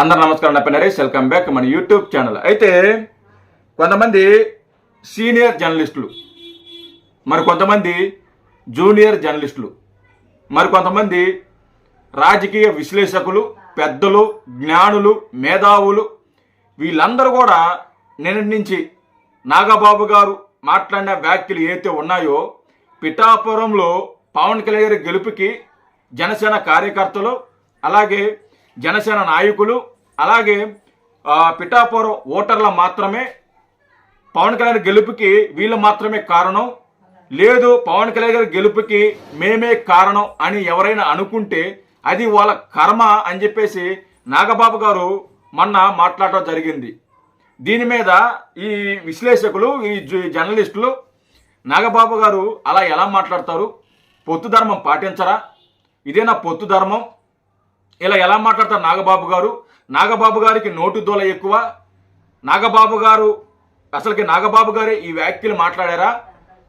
అందరు నమస్కారం. నా పేరు నరేష్. వెల్కమ్ బ్యాక్ మన యూట్యూబ్ ఛానల్. అయితే కొంతమంది సీనియర్ జర్నలిస్టులు మరి కొంతమంది జూనియర్ జర్నలిస్టులు మరి కొంతమంది రాజకీయ విశ్లేషకులు పెద్దలు జ్ఞానులు మేధావులు వీళ్ళందరూ కూడా నిన్నటి నుంచి నాగబాబు గారు మాట్లాడిన వ్యాఖ్యలు ఏవైతే ఉన్నాయో పిఠాపురంలో పవన్ కళ్యాణ్ గెలుపుకి జనసేన కార్యకర్తలు అలాగే జనసేన నాయకులు అలాగే పిఠాపురం ఓటర్ల మాత్రమే పవన్ కళ్యాణ్ గెలుపుకి వీళ్ళు మాత్రమే కారణం. లేదు పవన్ కళ్యాణ్ గారి గెలుపుకి మేమే కారణం అని ఎవరైనా అనుకుంటే అది వాళ్ళ కర్మ అని చెప్పేసి నాగబాబు గారు మొన్న మాట్లాడటం జరిగింది. దీని మీద ఈ విశ్లేషకులు ఈ జర్నలిస్టులు నాగబాబు గారు అలా ఎలా మాట్లాడతారు? పొత్తు ధర్మం పాటించరా? ఇదేనా పొత్తు ధర్మం? ఇలా ఎలా మాట్లాడతారు నాగబాబు గారు? నాగబాబు గారికి నోటు దోల ఎక్కువ. నాగబాబు గారు అసలుకి నాగబాబు గారే ఈ వ్యాఖ్యలు మాట్లాడారా?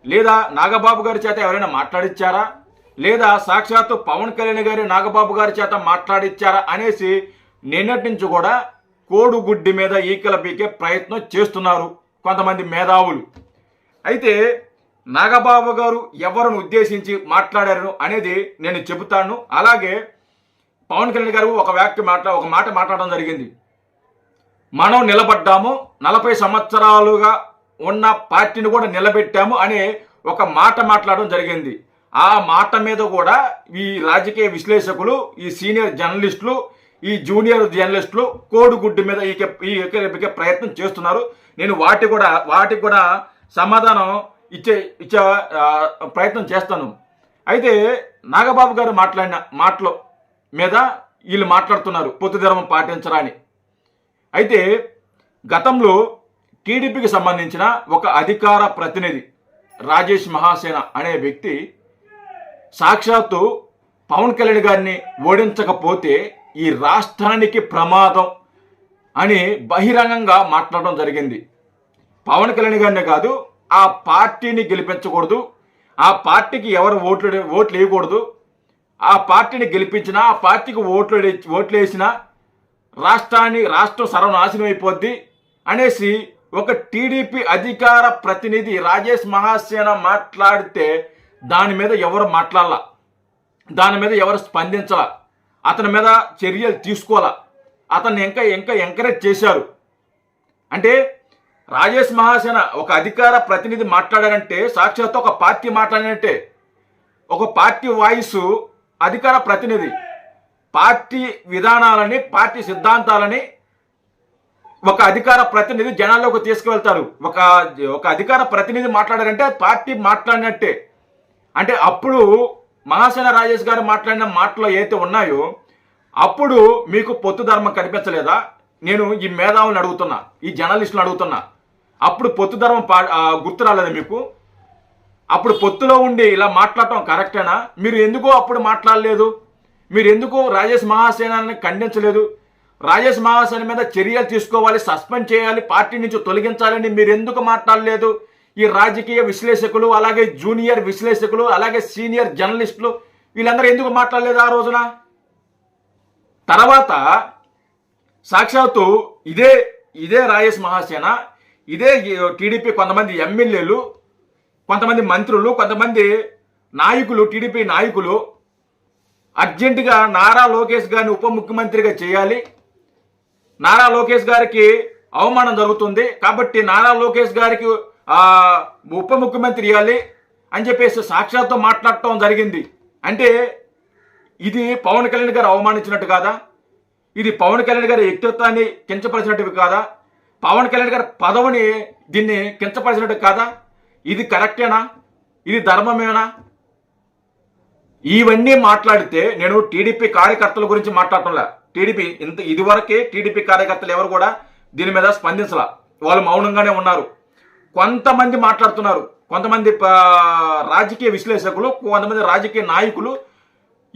లేదా నాగబాబు గారి చేత ఎవరైనా మాట్లాడిచ్చారా? లేదా సాక్షాత్తు పవన్ కళ్యాణ్ గారి నాగబాబు గారి చేత మాట్లాడిచ్చారా అనేసి నిన్నటి నుంచి కూడా కోడుగుడ్డి మీద ఈకల పీకే ప్రయత్నం చేస్తున్నారు కొంతమంది మేధావులు. అయితే నాగబాబు గారు ఎవరిని ఉద్దేశించి మాట్లాడారు అనేది నేను చెబుతాను. అలాగే పవన్ కళ్యాణ్ గారు ఒక వ్యాఖ్య మాట్లా ఒక మాట మాట్లాడడం జరిగింది. మనం నిలబడ్డాము నలభై సంవత్సరాలుగా ఉన్న పార్టీని కూడా నిలబెట్టాము అనే ఒక మాట మాట్లాడడం జరిగింది. ఆ మాట మీద కూడా ఈ రాజకీయ విశ్లేషకులు ఈ సీనియర్ జర్నలిస్టులు ఈ జూనియర్ జర్నలిస్టులు కోడిగుడ్డు మీద ఈ ఎక్కే ప్రయత్నం చేస్తున్నారు. నేను వాటి కూడా వాటికి కూడా సమాధానం ఇచ్చే ఇచ్చే ప్రయత్నం చేస్తాను. అయితే నాగబాబు గారు మాట్లాడిన మాటలు మీద వీళ్ళు మాట్లాడుతున్నారు పొత్తు ధర్మం పాటించరా అని అయితే గతంలో టీడీపీకి సంబంధించిన ఒక అధికార ప్రతినిధి రాజేష్ మహాసేన అనే వ్యక్తి సాక్షాత్తు పవన్ కళ్యాణ్ గారిని ఓడించకపోతే ఈ రాష్ట్రానికి ప్రమాదం అని బహిరంగంగా మాట్లాడడం జరిగింది. పవన్ కళ్యాణ్ గారినే కాదు ఆ పార్టీని గెలిపించకూడదు ఆ పార్టీకి ఎవరు ఓట్లు ఓట్లు వేయకూడదు ఆ పార్టీని గెలిపించినా ఆ పార్టీకి ఓట్లు ఓట్లు వేసినా రాష్ట్రాన్ని రాష్ట్రం సర్వనాశనం అయిపోద్ది అనేసి ఒక టీడీపీ అధికార ప్రతినిధి రాజేష్ మహాసేన మాట్లాడితే దాని మీద ఎవరు మాట్లాడాల? దాని మీద ఎవరు స్పందించాల? అతని మీద చర్యలు తీసుకోవాలా? అతన్ని ఇంకా ఇంకా ఎంకరేజ్ చేశారు. అంటే రాజేష్ మహాసేన ఒక అధికార ప్రతినిధి మాట్లాడారంటే సాక్షాత్ ఒక పార్టీ మాట్లాడినట్టే ఒక పార్టీ వాయిస్ అధికార ప్రతినిధి పార్టీ విధానాలని పార్టీ సిద్ధాంతాలని ఒక అధికార ప్రతినిధి జనాల్లోకి తీసుకువెళ్తారు. ఒక ఒక అధికార ప్రతినిధి మాట్లాడారంటే పార్టీ మాట్లాడినట్టే. అంటే అప్పుడు మహాసేన రాజేష్ గారు మాట్లాడిన మాటలు ఏవైతే ఉన్నాయో అప్పుడు మీకు పొత్తు ధర్మం కనిపించలేదా? నేను ఈ మేధావులను అడుగుతున్నా ఈ జర్నలిస్టులను అడుగుతున్నా. అప్పుడు పొత్తు ధర్మం పా గుర్తు రాలేదా మీకు? అప్పుడు పొత్తులో ఉండి ఇలా మాట్లాడటం కరెక్టేనా? మీరు ఎందుకు అప్పుడు మాట్లాడలేదు? మీరు ఎందుకు రాజేష్ మహాసేనాన్ని ఖండించలేదు? రాజేష్ మహాసేన మీద చర్యలు తీసుకోవాలి సస్పెండ్ చేయాలి పార్టీ నుంచి తొలగించాలని మీరు ఎందుకు మాట్లాడలేదు? ఈ రాజకీయ విశ్లేషకులు అలాగే జూనియర్ విశ్లేషకులు అలాగే సీనియర్ జర్నలిస్టులు వీళ్ళందరూ ఎందుకు మాట్లాడలేదు ఆ రోజున? తర్వాత సాక్షాత్తు ఇదే ఇదే రాజేష్ మహాసేన ఇదే టీడీపీ కొంతమంది ఎమ్మెల్యేలు కొంతమంది మంత్రులు కొంతమంది నాయకులు టీడీపీ నాయకులు అర్జెంటుగా నారా లోకేష్ గారిని ఉప ముఖ్యమంత్రిగా చేయాలి. నారా లోకేష్ గారికి అవమానం జరుగుతుంది. కాబట్టి నారా లోకేష్ గారికి ఉప ముఖ్యమంత్రి ఇవ్వాలి అని చెప్పేసి సాక్షాత్తు మాట్లాడటం జరిగింది. అంటే ఇది పవన్ కళ్యాణ్ గారు అవమానించినట్టు కాదా? ఇది పవన్ కళ్యాణ్ గారి వ్యక్తిత్వాన్ని కించపరిచినట్టు కాదా? పవన్ కళ్యాణ్ గారి పదవిని దీన్ని కించపరిచినట్టు కాదా? ఇది కరెక్టేనా? ఇది ధర్మమేనా? ఇవన్నీ మాట్లాడితే నేను టీడీపీ కార్యకర్తల గురించి మాట్లాడటంలే. టీడీపీ ఇంత ఇదివరకే టీడీపీ కార్యకర్తలు ఎవరు కూడా దీని మీద స్పందించలా. వాళ్ళు మౌనంగానే ఉన్నారు. కొంతమంది మాట్లాడుతున్నారు. కొంతమంది రాజకీయ విశ్లేషకులు కొంతమంది రాజకీయ నాయకులు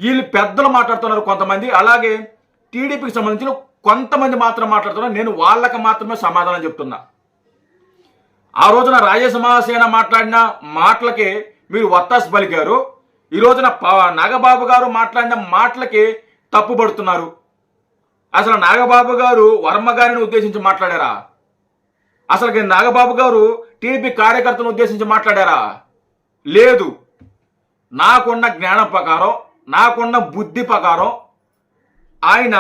వీళ్ళు పెద్దలు మాట్లాడుతున్నారు కొంతమంది. అలాగే టీడీపీకి సంబంధించిన కొంతమంది మాత్రం మాట్లాడుతున్నారు. నేను వాళ్ళకి మాత్రమే సమాధానం చెప్తున్నా. ఆ రోజున రాజేశ మాట్లాడిన మాటలకి మీరు వత్తాసు పలికారు. ఈ రోజున నాగబాబు గారు మాట్లాడిన మాటలకి తప్పుపడుతున్నారు అసలు నాగబాబు గారు వర్మ గారిని ఉద్దేశించి మాట్లాడారా? అసలు నాగబాబు గారు టీడీపీ కార్యకర్తలను ఉద్దేశించి మాట్లాడారా? లేదు. నాకున్న జ్ఞానం ప్రకారం నాకున్న బుద్ధి ప్రకారం ఆయన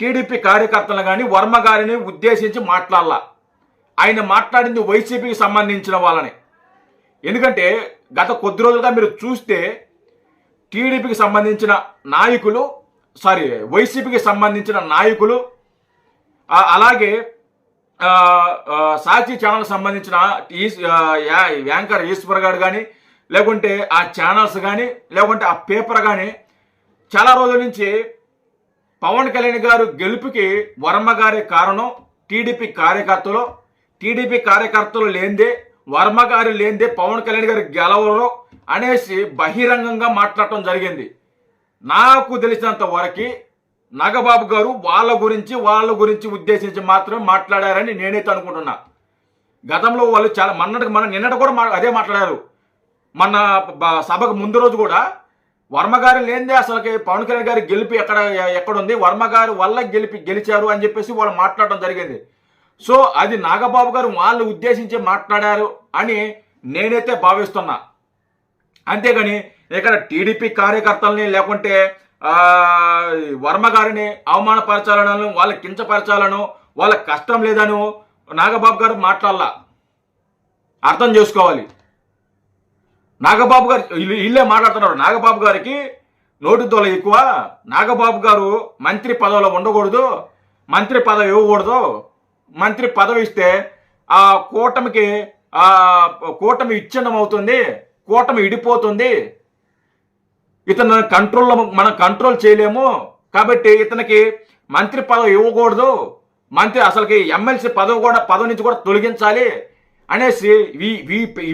టీడీపీ కార్యకర్తలు కానీ వర్మ గారిని ఉద్దేశించి మాట్లాడాల. ఆయన మాట్లాడింది వైసీపీకి సంబంధించిన వాళ్ళని. ఎందుకంటే గత కొద్ది రోజులుగా మీరు చూస్తే టీడీపీకి సంబంధించిన నాయకులు సారీ వైసీపీకి సంబంధించిన నాయకులు అలాగే సాక్షి ఛానల్ సంబంధించిన ఈస్- యా- యాంకర్ ఈశ్వర్ గారు కానీ లేకుంటే ఆ ఛానల్స్ కానీ లేకుంటే ఆ పేపర్ కానీ చాలా రోజుల నుంచి పవన్ కళ్యాణ్ గారు గెలుపుకి వర్మ గారే కారణం టీడీపీ కార్యకర్తలు టీడీపీ కార్యకర్తలు లేనిదే వర్మ గారు లేనిదే పవన్ కళ్యాణ్ గారు గెలవరు అనేసి బహిరంగంగా మాట్లాడటం జరిగింది. నాకు తెలిసినంత వరకు నాగబాబు గారు వాళ్ళ గురించి వాళ్ళ గురించి ఉద్దేశించి మాత్రమే మాట్లాడారని నేనైతే అనుకుంటున్నా గతంలో వాళ్ళు చాలా మొన్నటికి మన నిన్నటి కూడా మా- అదే మాట్లాడారు. మన సభకు ముందు రోజు కూడా వర్మ గారు లేనిదే అసలుకి పవన్ కళ్యాణ్ గారి గెలిపి ఎక్కడ ఎక్కడుంది? వర్మ గారు వల్ల గెలిపి గెలిచారు అని చెప్పేసి వాళ్ళు మాట్లాడడం జరిగింది. సో అది నాగబాబు గారు వాళ్ళు ఉద్దేశించి మాట్లాడారు అని నేనైతే భావిస్తున్నా. అంతేగాని ఇక్కడ టీడీపీ కార్యకర్తల్ని లేకుంటే వర్మ గారిని అవమానపరచాలను వాళ్ళ కించపరచాలను వాళ్ళ కష్టం లేదను నాగబాబు గారు మాట్లాడాల. అర్థం చేసుకోవాలి. నాగబాబు గారు ఇల్లే వీళ్ళే మాట్లాడుతున్నారు. నాగబాబు గారికి నోటి దొల ఎక్కువ. నాగబాబు గారు మంత్రి పదవిలో ఉండకూడదు. మంత్రి పదవి ఇవ్వకూడదు. మంత్రి పదవి ఇస్తే ఆ కూటమికి ఆ కూటమి విచ్ఛిన్నం అవుతుంది కూటమి ఇడిపోతుంది ఇతను కంట్రోల్లో మనం కంట్రోల్ చేయలేము. కాబట్టి ఇతనికి మంత్రి పదవి ఇవ్వకూడదు. మంత్రి అసలుకి ఎమ్మెల్సీ పదవి కూడా పదవి నుంచి కూడా తొలగించాలి అనేసి ఈ ఈ ఈ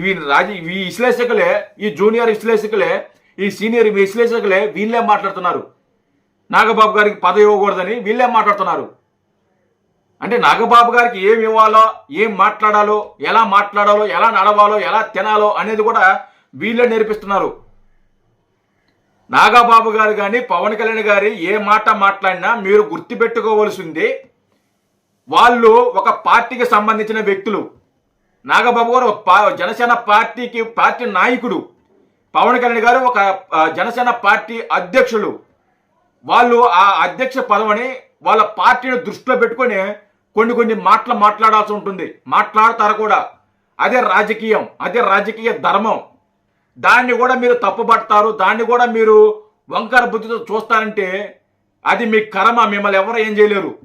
ఈ విశ్లేషకులే ఈ జూనియర్ విశ్లేషకులే ఈ సీనియర్ విశ్లేషకులే వీళ్ళే మాట్లాడుతున్నారు. నాగబాబు గారికి పదవి ఇవ్వకూడదని వీళ్ళే మాట్లాడుతున్నారు. అంటే నాగబాబు గారికి ఏం ఇవ్వాలో ఏం మాట్లాడాలో ఎలా మాట్లాడాలో ఎలా నడవాలో ఎలా తినాలో అనేది కూడా వీళ్ళే నేర్పిస్తున్నారు. నాగబాబు గారు కానీ పవన్ కళ్యాణ్ గారి ఏ మాట మాట్లాడినా మీరు గుర్తుపెట్టుకోవలసింది వాళ్ళు ఒక పార్టీకి సంబంధించిన వ్యక్తులు. నాగబాబు గారు ఒక పా- జనసేన పార్టీకి పార్టీ నాయకుడు. పవన్ కళ్యాణ్ గారు ఒక జనసేన పార్టీ అధ్యక్షులు. వాళ్ళు ఆ అధ్యక్ష పదవిని వాళ్ళ పార్టీని దృష్టిలో పెట్టుకొని కొన్ని కొన్ని మాటలు మాట్లాడాల్సి ఉంటుంది. మాట్లాడతారు కూడా. అదే రాజకీయం అదే రాజకీయ ధర్మం. దాన్ని కూడా మీరు తప్పుపడతారు దాన్ని కూడా మీరు వంకర బుద్ధితో చూస్తారంటే అది మీ కర్మ మిమ్మల్ని ఎవరు ఏం చేయలేరు.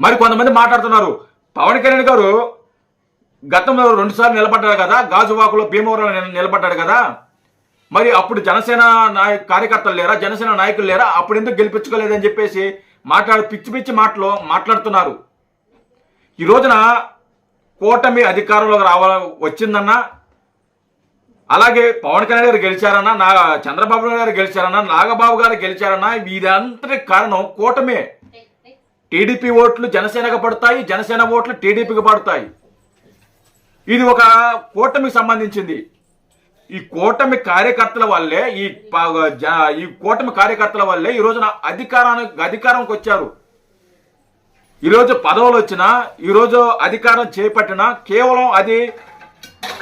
మరి కొంతమంది మాట్లాడుతున్నారు. పవన్ కళ్యాణ్ గారు గతంలో రెండుసార్లు నిలబడ్డాడు కదా గాజువాకులో భీమవరం నిలబడ్డాడు కదా. మరి అప్పుడు జనసేన నాయ కార్యకర్తలు లేరా జనసేన నాయకులు లేరా అప్పుడు ఎందుకు గెలిపించుకోలేదని చెప్పేసి మాట్లాడు పిచ్చి పిచ్చి మాటలు మాట్లాడుతున్నారు. ఈ రోజున కూటమి అధికారంలోకి రావాల వచ్చిందన్నా అలాగే పవన్ కళ్యాణ్ గారు గెలిచారన్నా నా చంద్రబాబు నాయుడు గారు గెలిచారన్నా నాగబాబు గారు గెలిచారన్నా వీరంతటి కారణం కూటమే. టీడీపీ ఓట్లు జనసేనకు పడతాయి జనసేన ఓట్లు టీడీపీకి పడతాయి. ఇది ఒక కూటమికి సంబంధించింది. ఈ కూటమి కార్యకర్తల వల్లే ఈ జ- ఈ కూటమి కార్యకర్తల వల్లే ఈ రోజున అధికారానికి అధికారంకి వచ్చారు. ఈరోజు పదవులు వచ్చినా ఈరోజు అధికారం చేపట్టినా కేవలం అది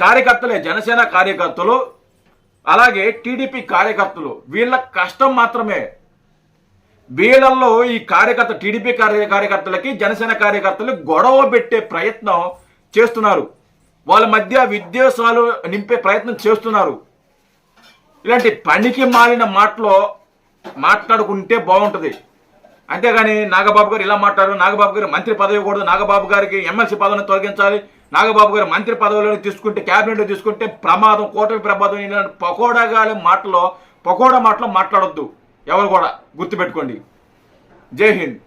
కార్యకర్తలే జనసేన కార్యకర్తలు అలాగే టీడీపీ కార్యకర్తలు. వీళ్ళ కష్టం మాత్రమే. వీళ్ళల్లో ఈ కార్యకర్త టీడీపీ కార్య కార్యకర్తలకి జనసేన కార్యకర్తలు గొడవ పెట్టే ప్రయత్నం చేస్తున్నారు. వాళ్ళ మధ్య విద్వేషాలు నింపే ప్రయత్నం చేస్తున్నారు. ఇలాంటి పనికి మాలిన మాటలో మాట్లాడుకుంటే బాగుంటుంది. అంతేగాని నాగబాబు గారు ఇలా మాట్లాడారు నాగబాబు గారు మంత్రి పదవి కూడదు నాగబాబు గారికి ఎమ్మెల్సీ పదవిని తొలగించాలి నాగబాబు గారు మంత్రి పదవిలో తీసుకుంటే క్యాబినెట్ తీసుకుంటే ప్రమాదం కూటమి ప్రమాదం ఇలాంటి పకోడాగాలి మాటలో పకోడా మాటలో మాట్లాడొద్దు. ఎవరు కూడా గుర్తుపెట్టుకోండి. జై హింద్.